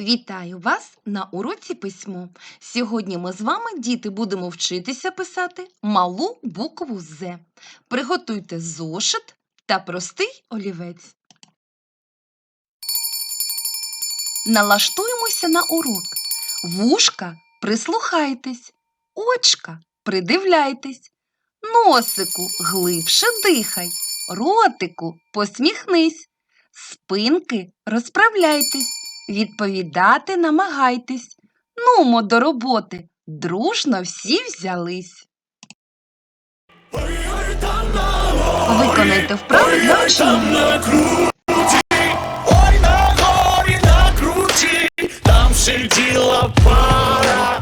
Вітаю вас на уроці письмо. Сьогодні ми з вами, діти, будемо вчитися писати малу букву З. Приготуйте зошит та простий олівець. Налаштуємося на урок. Вушка прислухайтесь, очка придивляйтесь, носику глибше дихай, ротику посміхнись, спинки розправляйтесь. Відповідати намагайтесь. Нумо до роботи. Дружно всі взялись. Виконайте вправи для очима. Ой, на горі на круті, там сиділа пара.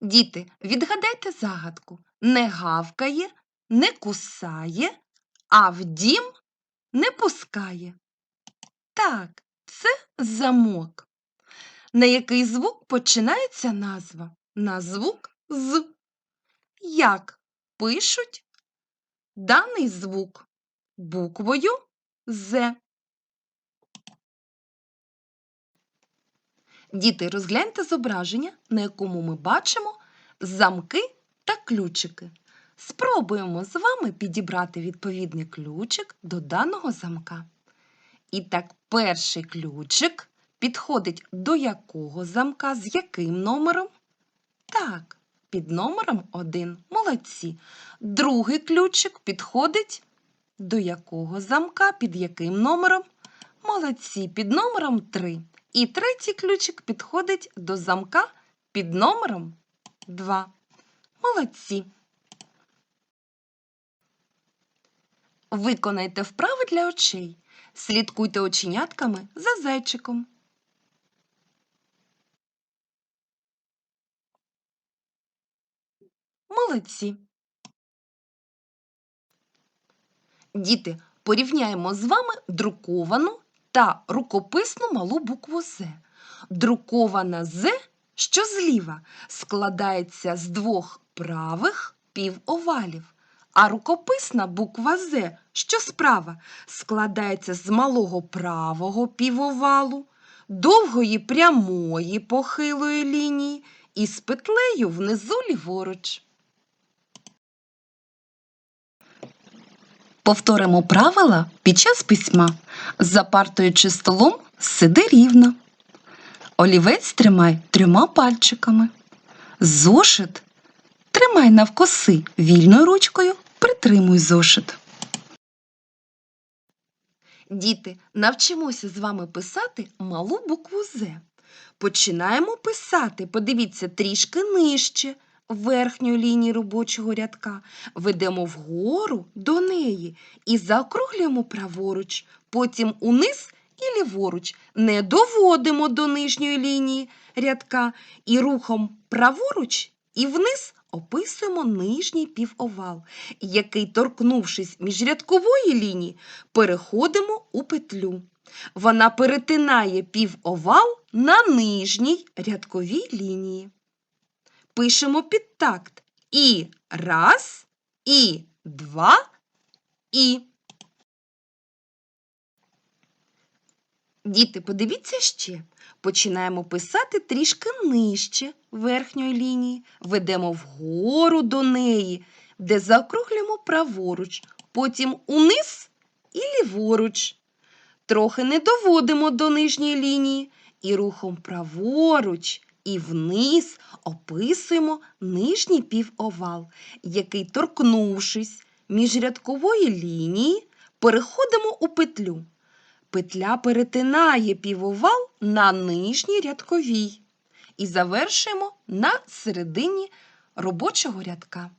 Діти, відгадайте загадку. Не гавкає, не кусає, а в дім не пускає. Так, це замок. На який звук починається назва? На звук з. Як пишуть даний звук буквою З. Діти, розгляньте зображення, на якому ми бачимо замки та ключики. Спробуємо з вами підібрати відповідний ключик до даного замка. І так, перший ключик підходить до якого замка, з яким номером? Так, під номером 1. Молодці. Другий ключик підходить до якого замка, під яким номером? Молодці, під номером 3. І третій ключик підходить до замка під номером 2. Молодці. Виконайте вправи для очей. Слідкуйте оченятками за зайчиком. Молодці. Діти, порівняємо з вами друковану та рукописну малу букву З. Друкована З, що зліва, складається з двох правих півовалів, а рукописна буква З, що справа, складається з малого правого півовалу, довгої прямої похилої лінії і з петлею внизу ліворуч. Повторимо правила під час письма. За партою чи столом сиди рівно. Олівець тримай трьома пальчиками. Зошит тримай навкоси вільною ручкою, притримуй зошит. Діти, навчимося з вами писати малу букву З. Починаємо писати, подивіться, трішки нижче верхньої лінії робочого рядка. Ведемо вгору до неї і заокруглюємо праворуч, потім униз і ліворуч. Не доводимо до нижньої лінії рядка і рухом праворуч і вниз описуємо нижній півовал, який, торкнувшись міжрядкової лінії, переходимо у петлю. Вона перетинає півовал на нижній рядковій лінії. Пишемо під такт. І раз, і два, і. Діти, подивіться ще. Починаємо писати трішки нижче верхньої лінії, ведемо вгору до неї, де заокруглюємо праворуч, потім униз і ліворуч. Трохи не доводимо до нижньої лінії і рухом праворуч і вниз описуємо нижній півовал, який, торкнувшись міжрядкової лінії, переходимо у петлю. петля перетинає півовал на нижній рядковій і завершуємо на середині робочого рядка.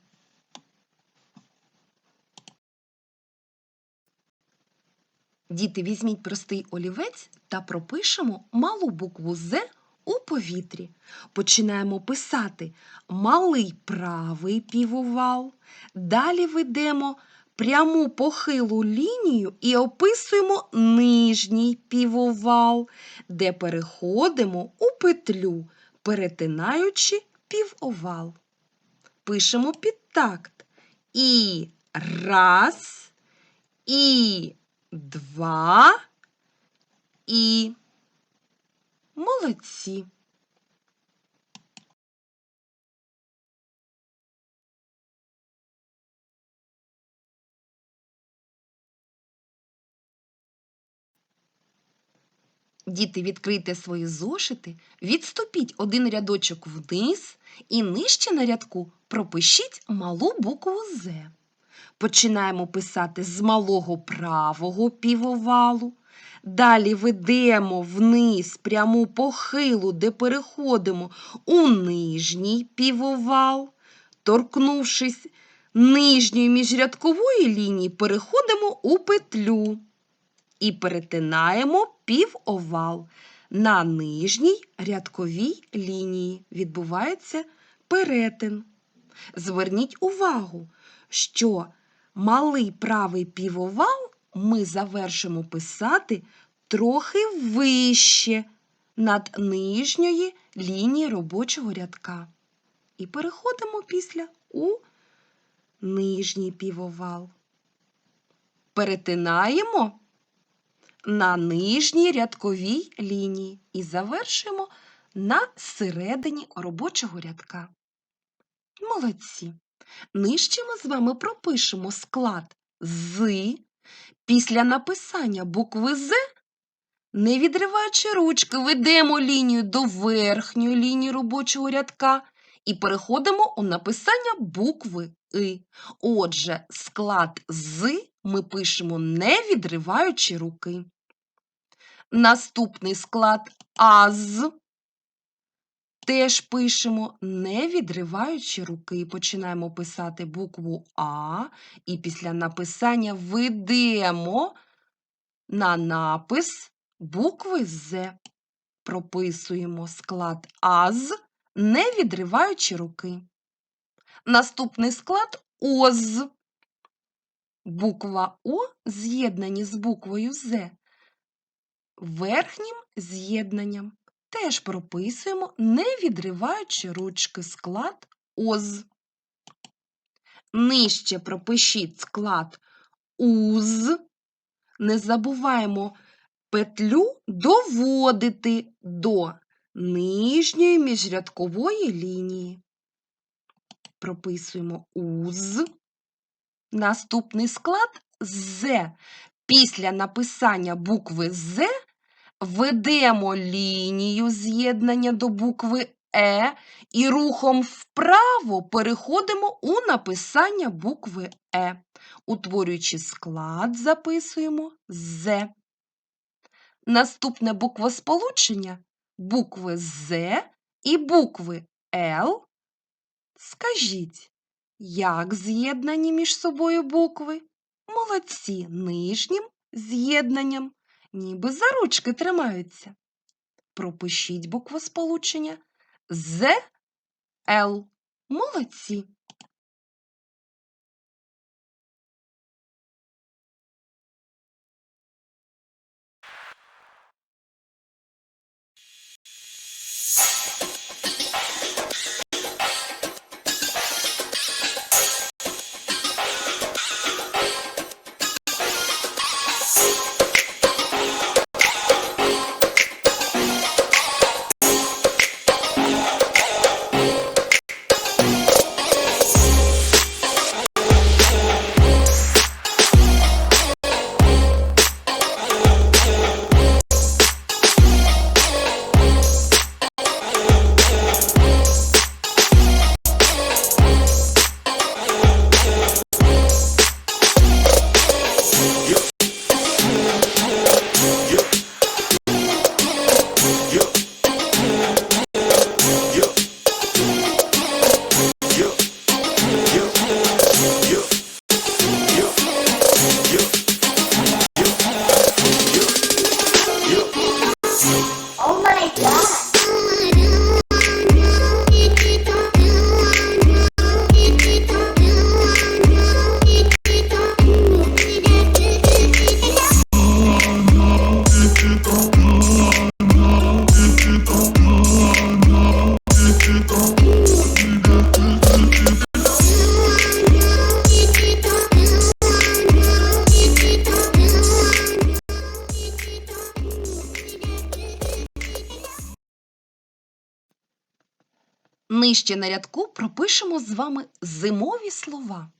Діти, візьміть простий олівець та пропишемо малу букву З у повітрі. Починаємо писати малий правий півовал. Далі ведемо пряму похилу лінію і описуємо нижній півовал, де переходимо у петлю, перетинаючи півовал. Пишемо під такт. І раз, і два, і молодці. Діти, відкрийте свої зошити, відступіть один рядочок вниз і нижче на рядку пропишіть малу букву З. Починаємо писати з малого правого півовалу. Далі ведемо вниз пряму похилу, де переходимо у нижній півовал. Торкнувшись нижньої міжрядкової лінії, переходимо у петлю і перетинаємо півовал. На нижній рядковій лінії відбувається перетин. Зверніть увагу, що малий правий півовал ми завершимо писати трохи вище над нижньої лінії робочого рядка. І переходимо після у нижній півовал. Перетинаємо на нижній рядковій лінії і завершуємо на середині робочого рядка. Молодці! Нижче ми з вами пропишемо склад з після написання букви З, не відриваючи ручки, ведемо лінію до верхньої лінії робочого рядка і переходимо у написання букви И. Отже, склад з ми пишемо не відриваючи руки. Наступний склад аз теж пишемо, не відриваючи руки. Починаємо писати букву А, і після написання ведемо на напис букви З. Прописуємо склад АЗ, не відриваючи руки. Наступний склад ОЗ. Буква О з'єднані з буквою З. Верхнім з'єднанням теж прописуємо, не відриваючи ручки склад ОЗ. Нижче пропишіть склад УЗ. Не забуваємо петлю доводити до нижньої міжрядкової лінії. Прописуємо УЗ. Наступний склад З. Після написання букви З ведемо лінію з'єднання до букви Е і рухом вправо переходимо у написання букви Е. Утворюючи склад, записуємо З. Наступне буквосполучення букви З і букви Л. Скажіть, як з'єднані між собою букви? Молодці нижнім з'єднанням, ніби за ручки тримаються. Пропишіть буквосполучення З, Л. Молодці. Нижче на рядку пропишемо з вами зимові слова.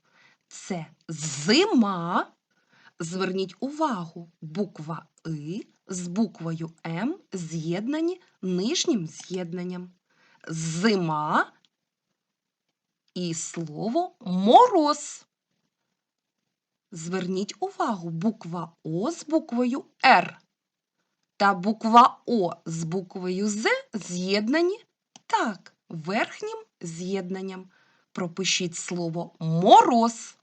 Це зима. Зверніть увагу, буква И з буквою М з'єднані нижнім з'єднанням. Зима і слово мороз. Зверніть увагу, буква О з буквою Р та буква О з буквою З з'єднані так, верхнім з'єднанням. Пропишіть слово мороз.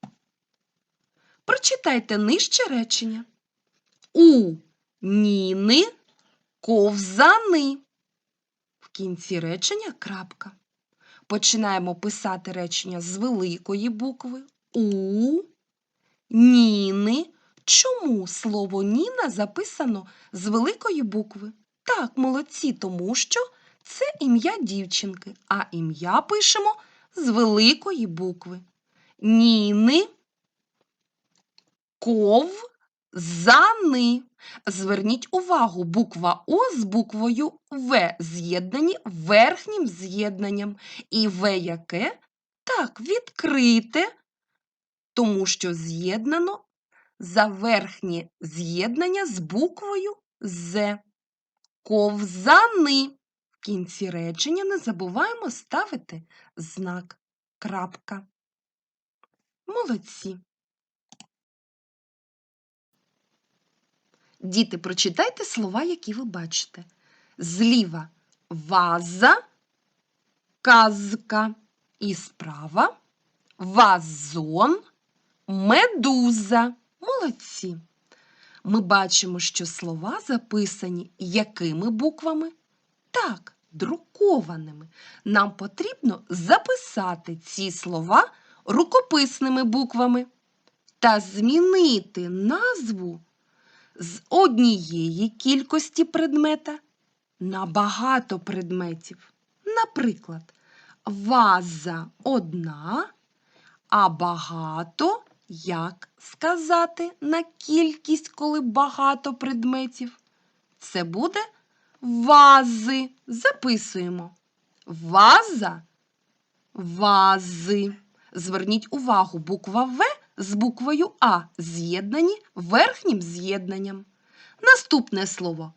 Прочитайте нижче речення. У Ніни ковзани. В кінці речення крапка. Починаємо писати речення з великої букви У Ніни. Чому слово Ніна записано з великої букви? Так, молодці, тому що це ім'я дівчинки, а ім'я пишемо з великої букви. Ніни ковзани. Зверніть увагу, буква О з буквою В з'єднані верхнім з'єднанням. І В яке? Так, відкрите, тому що з'єднано за верхнє з'єднання з буквою З. Ковзани. Кінці речення не забуваємо ставити знак крапка. Молодці. Діти, прочитайте слова, які ви бачите. Зліва ваза, казка. І справа вазон, медуза. Молодці. Ми бачимо, що слова записані якими буквами? Так, друкованими. Нам потрібно записати ці слова рукописними буквами та змінити назву з однієї кількості предмета на багато предметів. Наприклад, ваза одна, а багато як сказати на кількість, коли багато предметів? Це буде вази. Записуємо. Ваза, вази. Зверніть увагу, буква В з буквою А з'єднані верхнім з'єднанням. Наступне слово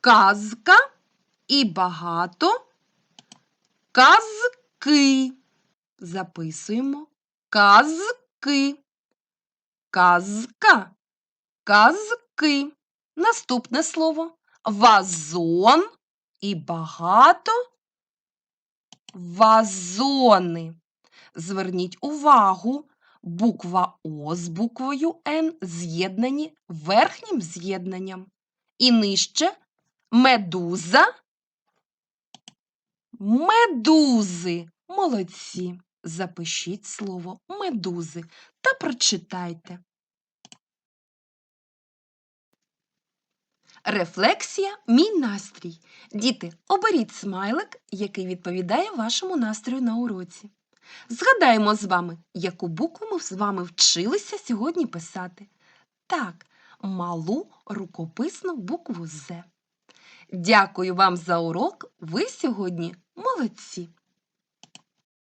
казка і багато казки. Записуємо казки. Казка. Казки. Наступне слово вазон і багато вазони. Зверніть увагу, буква О з буквою Н з'єднані верхнім з'єднанням. І нижче медуза. Медузи. Молодці. Запишіть слово медузи та прочитайте. Рефлексія мій настрій. Діти, оберіть смайлик, який відповідає вашому настрою на уроці. Згадаємо з вами, яку букву ми з вами вчилися сьогодні писати. Так, малу рукописну букву З. Дякую вам за урок. Ви сьогодні молодці!